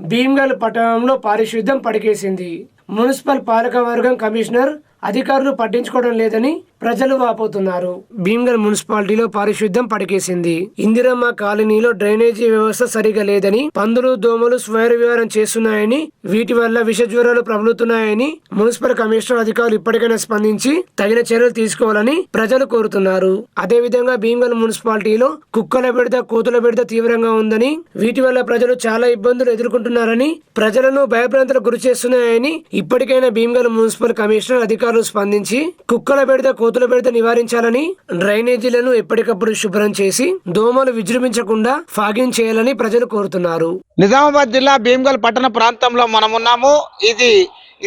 భీమ్గల్ పట్టణంలో పారిశుద్ధ్యం పడికేసింది. మున్సిపల్ పాలకవర్గం కమిషనర్ అధికారులు పట్టించుకోవడం లేదని ప్రజలు వాపోతున్నారు. భీమ్గల్ మున్సిపాలిటీలో పారిశుద్ధ్యం పడికేసింది. ఇందిరమ్మ కాలనీలో డ్రైనేజీ వ్యవస్థ సరిగా లేదని పందులు దోమలు స్వైర విహారం చేస్తున్నాయని వీటి వల్ల విష జ్వరాలు ప్రబలుతున్నాయని మున్సిపల్ కమిషనర్ అధికారులు ఇప్పటికైనా స్పందించి తగిన చర్యలు తీసుకోవాలని ప్రజలు కోరుతున్నారు. అదే విధంగా భీమ్గల్ మున్సిపాలిటీలో కుక్కల బెడద కోతుల బెడద తీవ్రంగా ఉందని వీటి వల్ల ప్రజలు చాలా ఇబ్బందులు ఎదుర్కొంటున్నారని ప్రజలను భయభ్రాంతులకు గురి చేస్తున్నాయని ఇప్పటికైనా భీమ్గల్ మున్సిపల్ కమిషనర్ అధికారులు స్పందించి కుక్కల బెడద కోతుల బెడత నివారించాలని డ్రైనేజీలను ఎప్పటికప్పుడు శుభ్రం చేసి దోమలు విజృంభించకుండా ఫాగింగ్ చేయాలని ప్రజలు కోరుతున్నారు. నిజామాబాద్ జిల్లా భీమ్గల్ పట్టణ ప్రాంతంలో మనం ఉన్నాము ఇది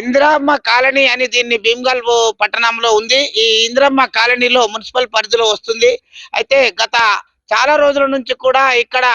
ఇందిరామ్మ కాలనీ అని దీన్ని భీమ్గల్ పట్టణంలో ఉంది. ఈ ఇందిరమ్మ కాలనీలో మున్సిపల్ పరిధిలో వస్తుంది. అయితే గత చాలా రోజుల నుంచి కూడా ఇక్కడ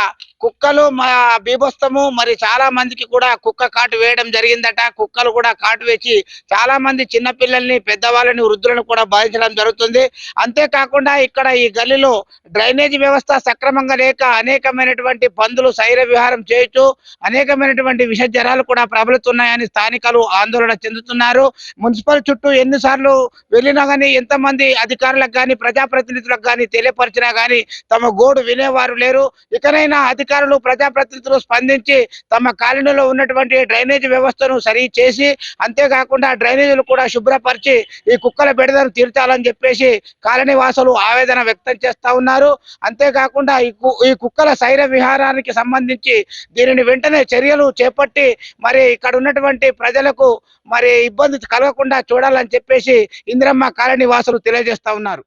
కుక్కలు మా బీభత్సము. మరి చాలా మందికి కూడా కుక్క కాటు వేయడం జరిగిందట. కుక్కలు కూడా కాటు వేసి చాలా మంది చిన్నపిల్లల్ని పెద్దవాళ్ళని వృద్ధులను కూడా బాధించడం జరుగుతుంది. అంతేకాకుండా ఇక్కడ ఈ గల్లీలో డ్రైనేజీ వ్యవస్థ సక్రమంగా లేక అనేకమైనటువంటి పందులు శైర విహారం చేయొచ్చు. అనేకమైనటువంటి విష కూడా ప్రబలుతున్నాయని స్థానికులు ఆందోళన చెందుతున్నారు. మున్సిపల్ చుట్టూ ఎన్నిసార్లు వెళ్ళినా కానీ ఎంతమంది అధికారులకు కానీ ప్రజాప్రతినిధులకు కానీ తెలియపరిచినా కానీ తమ గోడు వినేవారు లేరు. ఇకనైనా అధికారులు ప్రజాప్రతినిధులు స్పందించి తమ కాలనీలో ఉన్నటువంటి డ్రైనేజీ వ్యవస్థను సరి చేసి అంతేకాకుండా డ్రైనేజీలు కూడా శుభ్రపరిచి ఈ కుక్కల బెడదను తీర్చాలని చెప్పేసి కాలనీ వాసులు ఆవేదన వ్యక్తం చేస్తా ఉన్నారు. అంతేకాకుండా ఈ కు- ఈ కుక్కల శైర విహారానికి సంబంధించి దీనిని వెంటనే చర్యలు చేపట్టి మరి ఇక్కడ ఉన్నటువంటి ప్రజలకు మరి ఇబ్బంది కలగకుండా చూడాలని చెప్పేసి ఇందిరమ్మ కాలనీ వాసులు తెలియజేస్తా ఉన్నారు.